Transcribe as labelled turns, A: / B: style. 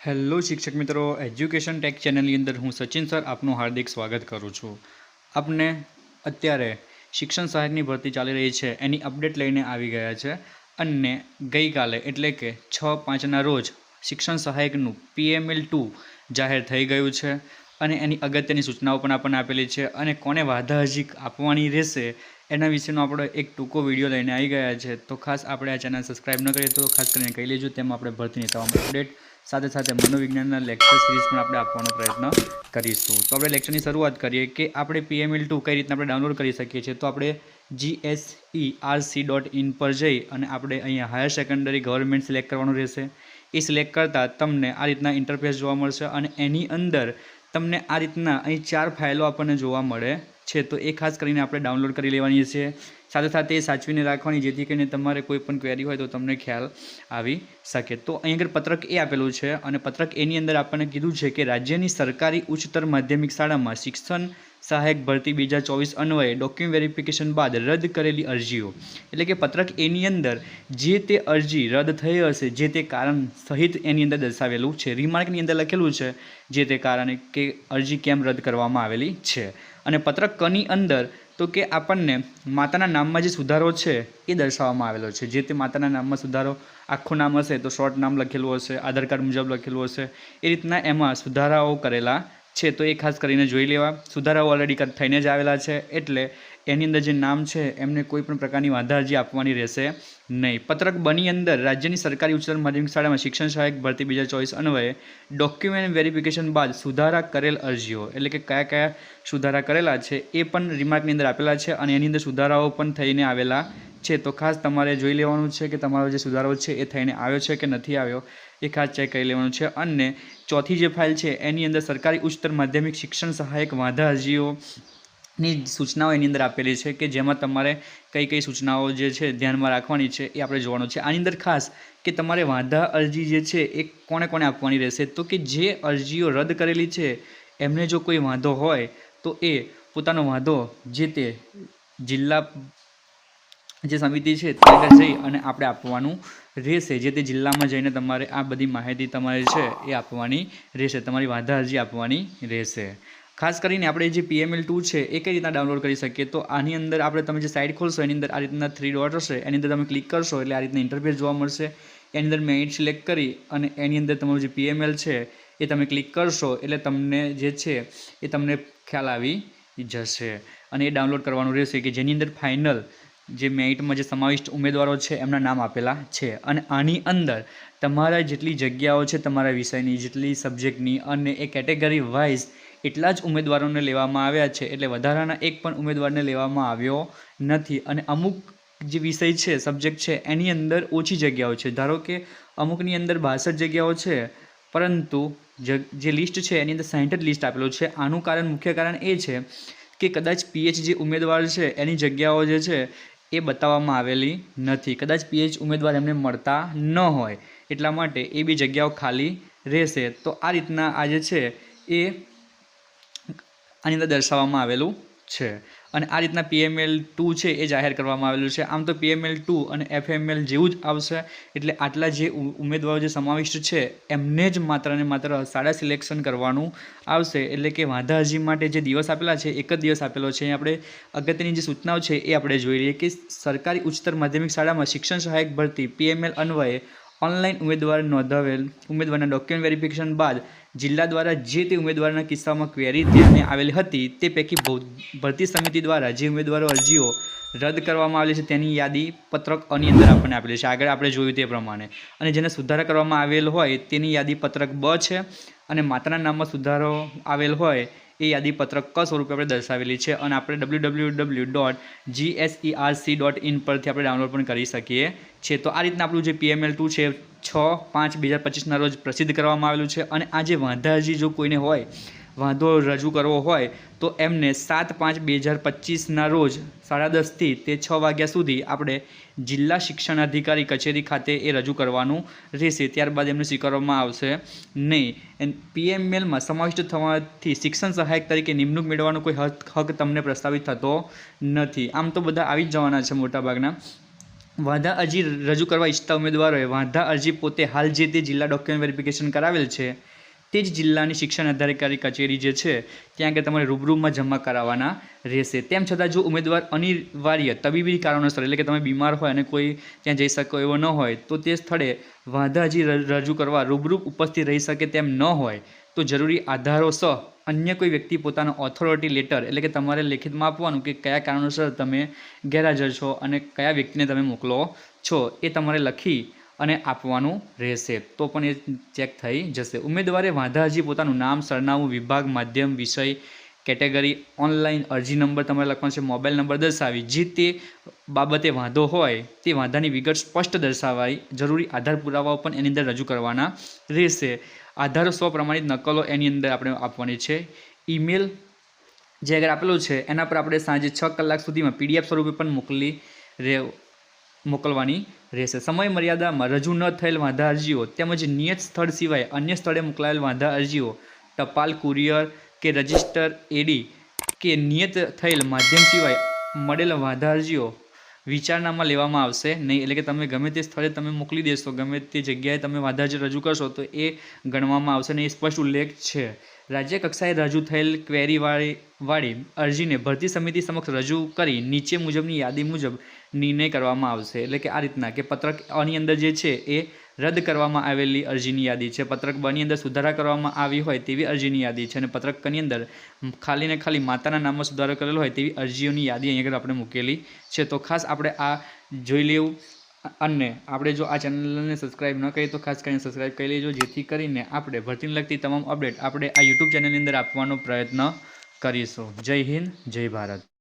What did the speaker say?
A: Hello શિક્ષક મિત્રો education tech ચેનલની અંદર હું સચિન સર આપનું હાર્દિક સ્વાગત કરું છું. આપને અત્યારે શિક્ષણ સહાયકની ભરતી ચાલી રહી છે, એની અપડેટ લઈને આવી ગયા છે અને ગઈકાલે એટલે કે છ પાંચના રોજ શિક્ષણ સહાયકનું પીએમએલ ટુ જાહેર થઈ ગયું છે અને એની અગત્યની સૂચનાઓ પણ આપણને આપેલી છે અને કોને વાધા હજી આપવાની રહેશે એના વિશેનો આપણો એક ટૂંકો વીડિયો લઈને આવી ગયા છે. તો ખાસ આપણે આ ચેનલ સબસ્ક્રાઈબ ન કરીએ તો ખાસ કરીને કહી લેજો, તેમાં આપણે ભરતીની તમામ અપડેટ સાથે સાથે મનોવિજ્ઞાનના લેક્ચર સિરીઝ પણ આપણે આપવાનો પ્રયત્ન કરીશું. તો આપણે લેક્ચરની શરૂઆત કરીએ કે આપણે પીએમએલ ટુ કઈ રીતના આપણે ડાઉનલોડ કરી શકીએ છીએ. તો આપણે જીએસઈ આરસી ડોટ ઇન પર જઈ અને આપણે અહીંયા હાયર સેકન્ડરી ગવર્મેન્ટ સિલેક્ટ કરવાનું રહેશે. એ સિલેક્ટ કરતાં તમને આ રીતના ઇન્ટરફેસ જોવા મળશે અને એની અંદર તમને આ રીતના અહીં ચાર ફાઇલો આપણને જોવા મળે છે. તો એ ખાસ કરીને આપણે ડાઉનલોડ કરી લેવાની છે. સાથે સાથે એ સાચવીને રાખવાની, જેથી કરીને તમારે કોઈ પણ ક્વેરી હોય તો તમને ખ્યાલ આવી શકે. તો અહીં આગળ પત્રક એ આપેલું છે અને પત્રક એની અંદર આપણને કીધું છે કે રાજ્યની સરકારી ઉચ્ચતર માધ્યમિક શાળામાં શિક્ષણ સહાયક ભરતી બે હજાર ચોવીસ અન્વયે ડોક્યુમેન્ટ વેરિફિકેશન બાદ રદ કરેલી અરજીઓ. એટલે કે પત્રક એની અંદર જે તે અરજી રદ થઈ હશે, જે તે કારણ સહિત એની અંદર દર્શાવેલું છે. રિમાર્કની અંદર લખેલું છે જે તે કારણે કે અરજી કેમ રદ કરવામાં આવેલી છે. અને પત્રક કની અંદર તો કે આપણને માતાના નામમાં જે સુધારો છે એ દર્શાવવામાં આવેલો છે. જે તે માતાના નામમાં સુધારો આખું નામ હશે તો શોર્ટ નામ લખેલું હશે, આધાર કાર્ડ મુજબ લખેલું હશે. એ રીતના એમાં સુધારાઓ કરેલા છે, તો એ ખાસ કરીને જોઈ લેવા. સુધારાઓ ઓલરેડી થઈને જ આવેલા છે, એટલે એની અંદર જે નામ છે, એમને કોઈ પણ પ્રકારની વાંધા અરજી આપવાની રહેશે નહીં. પત્રક બની અંદર રાજ્યની સરકારી ઉચ્ચતર માધ્યમિક શાળામાં શિક્ષણ સહાયક ભરતી બીજા ચોઈસ અન્વયે ડોક્યુમેન્ટ વેરિફિકેશન બાદ સુધારા કરેલ અરજીઓ. એટલે કે કયા કયા સુધારા કરેલા છે, એ પણ રિમાર્કની અંદર આપેલા છે અને એની અંદર સુધારાઓ પણ થઈને આવેલા છે, તો ખાસ તમારે જોઈ લેવાનું છે કે તમારો જે સુધારો છે એ થઈને આવ્યો છે કે નથી આવ્યો, એ ખાસ ચેક કરી લેવાનું છે. અને ચોથી જે ફાઇલ છે, એની અંદર સરકારી ઉચ્ચતર માધ્યમિક શિક્ષણ સહાયક વાંધા અરજીઓ ની સૂચનાઓ એની અંદર આપેલી છે કે જેમાં તમારે કઈ કઈ સૂચનાઓ જે છે ધ્યાનમાં રાખવાની છે એ આપણે જોવાનું છે. આની અંદર ખાસ કે તમારે વાંધા અરજી જે છે એ કોને કોને આપવાની રહેશે? તો કે જે અરજીઓ રદ કરેલી છે, એમને જો કોઈ વાંધો હોય, તો એ પોતાનો વાંધો જે તે જિલ્લા જે સમિતિ છે આગળ જઈ અને આપણે આપવાનું રહેશે. જે તે જિલ્લામાં જઈને તમારે આ બધી માહિતી તમારે છે એ આપવાની રહેશે. તમારી વાંધા અરજી આપવાની રહેશે. ખાસ કરીને આપણે જે પીએમએલ ટુ છે એ કઈ રીતના ડાઉનલોડ કરી શકીએ? તો આની અંદર આપણે તમે જે સાઇટ ખોલશો, એની અંદર આ રીતના થ્રી ડોટ હશે. એની અંદર તમે ક્લિક કરશો એટલે આ રીતના ઇન્ટરફેસ જોવા મળશે. એની અંદર મેઇટ સિલેક્ટ કરી અને એની અંદર તમારું જે પીએમએલ છે એ તમે ક્લિક કરશો એટલે તમને જે છે એ તમને ખ્યાલ આવી જશે અને એ ડાઉનલોડ કરવાનું રહેશે કે જેની અંદર ફાઇનલ જે મેરિટમાં જે સમાવિષ્ટ ઉમેદવારો છે, એમના નામ આપેલા છે. અને આની અંદર તમારા જેટલી જગ્યાઓ છે, તમારા વિષયની જેટલી સબ્જેક્ટની અને એ કેટેગરી વાઇઝ એટલા જ ઉમેદવારોને લેવામાં આવ્યા છે, એટલે વધારાના એક પણ ઉમેદવારને લેવામાં આવ્યો નથી. અને અમુક જે વિષય છે, સબ્જેક્ટ છે, એની અંદર ઓછી જગ્યાઓ છે. ધારો કે અમુકની અંદર બાસઠ જગ્યાઓ છે, પરંતુ જે લિસ્ટ છે, એની અંદર સાહીઠ જ લિસ્ટ આપેલું છે. આનું કારણ મુખ્ય કારણ એ છે કે કદાચ પીએચ જે ઉમેદવાર છે, એની જગ્યાઓ જે છે એ બતાવવામાં આવેલી નથી. કદાચ પીએચ ઉમેદવાર એમને મળતા ન હોય, એટલા માટે એ બી જગ્યાઓ ખાલી રહેશે. તો આ રીતના આ જે છે એ આની અંદર દર્શાવવામાં આવેલું છે. અને આ રીતના પીએમએલ ટુ છે એ જાહેર કરવામાં આવેલું છે. આમ તો પીએમએલ ટુ અને એફએમએલ જેવું જ આવશે, એટલે આટલા જે ઉમેદવારો જે સમાવિષ્ટ છે, એમને જ માત્ર ને માત્ર શાળા સિલેક્શન કરવાનું આવશે. એટલે કે વાંધા અરજી માટે જે દિવસ આપેલા છે, એક જ દિવસ આપેલો છે. આપણે અગત્યની જે સૂચનાઓ છે એ આપણે જોઈ લઈએ કે સરકારી ઉચ્ચતર માધ્યમિક શાળામાં શિક્ષણ સહાયક ભરતી પીએમએલ અન્વયે ઓનલાઈન ઉમેદવાર નોંધાવેલ. ઉમેદવારના ડોક્યુમેન્ટ વેરિફિકેશન બાદ જિલ્લા દ્વારા જે તે ઉમેદવારના કિસ્સામાં ક્વેરી ધ્યાને આવેલી હતી તે પૈકી ભરતી સમિતિ દ્વારા જે ઉમેદવારો અરજીઓ રદ કરવામાં આવેલી છે તેની યાદી પત્રક અની અંદર આપણને આપેલી છે. આગળ આપણે જોયું તે પ્રમાણે. અને જેને સુધારા કરવામાં આવેલ હોય તેની યાદી પત્રક બ છે અને માતાના નામમાં સુધારો આવેલ હોય એ યાદી પત્રક ક સ્વરૂપે આપણે દર્શાવેલી છે અને આપણે W W W dot GSERC dot in પરથી આપણે ડાઉનલોડ પણ કરી શકીએ છીએ. તો આ રીતના આપણું જે પીએમએલ ટુ છે, છ, પાંચ, બે હજાર પચીસના રોજ પ્રસિદ્ધ કરવામાં આવેલું છે અને આ જે વાંધા જો કોઈને હોય વાંધો રજૂ કરવો હોય, તો એમને સાત પાંચ બે હજાર પચીસના રોજ સાડા દસથી તે છ વાગ્યા સુધી આપણે જિલ્લા શિક્ષણ અધિકારી કચેરી ખાતે એ રજૂ કરવાનું રહેશે. ત્યારબાદ એમને સ્વીકારવામાં આવશે નહીં. પીએમએલમાં સમાવિષ્ટ થવાથી શિક્ષણ સહાયક તરીકે નિમણૂક મેળવવાનો કોઈ હક તમને પ્રસ્તાવિત થતો નથી. આમ તો બધા આવી જ જવાના છે મોટાભાગના. વાંધા અરજી રજૂ કરવા ઈચ્છતા ઉમેદવારોએ વાંધા અરજી પોતે હાલ જે તે જિલ્લા ડોક્યુમેન્ટ વેરિફિકેશન કરાવેલ છે તે જ જિલ્લાની શિક્ષણ અધિકારી કચેરી જે છે, ત્યાં આગળ તમારે રૂબરૂમાં જમા કરાવવાના રહેશે. તેમ છતાં જો ઉમેદવાર અનિવાર્ય, તબીબી કારણોસર એટલે કે તમે બીમાર હોય અને કોઈ ત્યાં જઈ શકો એવો ન હોય, તો તે સ્થળે વાંધા હજી રજૂ કરવા રૂબરૂ ઉપસ્થિત રહી શકે તેમ ન હોય, તો જરૂરી આધારો સહ અન્ય કોઈ વ્યક્તિ પોતાનો ઓથોરિટી લેટર એટલે કે તમારે લેખિતમાં આપવાનું કે કયા કારણોસર તમે ગેરહાજર છો અને કયા વ્યક્તિને તમે મોકલો છો, એ તમારે લખી અને આપવાનું રહેશે. તો પણ એ ચેક થઈ જશે. ઉમેદવારે વાંધા હજી પોતાનું નામ સરનામું, વિભાગ, માધ્યમ, વિષય, કેટેગરી, ઓનલાઈન અરજી નંબર તમારે લખવાનો છે, મોબાઈલ નંબર દર્શાવી. જે તે બાબતે વાંધો હોય, તે વાંધાની વિગત સ્પષ્ટ દર્શાવાય જરૂરી આધાર પુરાવાઓ પણ એની અંદર રજૂ કરવાના રહેશે. આધારો સ્વપ્રમાણિત નકલો એની અંદર આપણે આપવાની છે. ઈમેલ જે આગળ આપેલું છે, એના પર આપણે સાંજે છ કલાક સુધીમાં પીડીએફ સ્વરૂપે પણ મોકલી રહે મોકલવાની રહેશે. સમય મર્યાદામાં રજૂ ન થયેલ વાંધા અરજીઓ તેમજ નિયત સ્થળ સિવાય અન્ય સ્થળે મોકલાયેલ વાંધા અરજીઓ, ટપાલ કુરિયર કે રજિસ્ટર એડી કે નિયત થયેલ માધ્યમ સિવાય મળેલ વાંધા અરજીઓ વિચારણામાં લેવામાં આવશે નહીં. એટલે કે તમે ગમે તે સ્થળે તમે મોકલી દેશો, ગમે તે જગ્યાએ તમે વાંધા રજૂ કરશો તો એ ગણવામાં આવશે અને એ સ્પષ્ટ ઉલ્લેખ છે. રાજ્ય કક્ષાએ રજૂ થયેલ ક્વેરીવાળી વાળી અરજીને ભરતી સમિતિ સમક્ષ રજૂ કરી નીચે મુજબની યાદી મુજબ નિર્ણય કરવામાં આવશે. એટલે કે આ રીતના કે પત્રક અની અંદર જે છે એ રદ કરવામાં આવેલી અરજીની યાદી છે. પત્રક બની અંદર સુધારા કરવામાં આવી હોય તેવી અરજીની યાદી છે અને પત્રક કની અંદર ખાલી ને ખાલી માતાના નામમાં સુધારો કરેલો હોય તેવી અરજીઓની યાદી અહીં આગળ આપણે મૂકેલી છે. તો ખાસ આપણે આ જોઈ લેવું. અને આપણે જો આ ચેનલને સબસ્ક્રાઇબ ન કરીએ તો ખાસ કરીને સબસ્ક્રાઇબ કરી લેજો, જેથી કરીને આપણે ભરતીને લગતી તમામ અપડેટ આપણે આ યુટ્યુબ ચેનલની અંદર આપવાનો પ્રયત્ન કરીશું. જય હિન્દ, જય ભારત.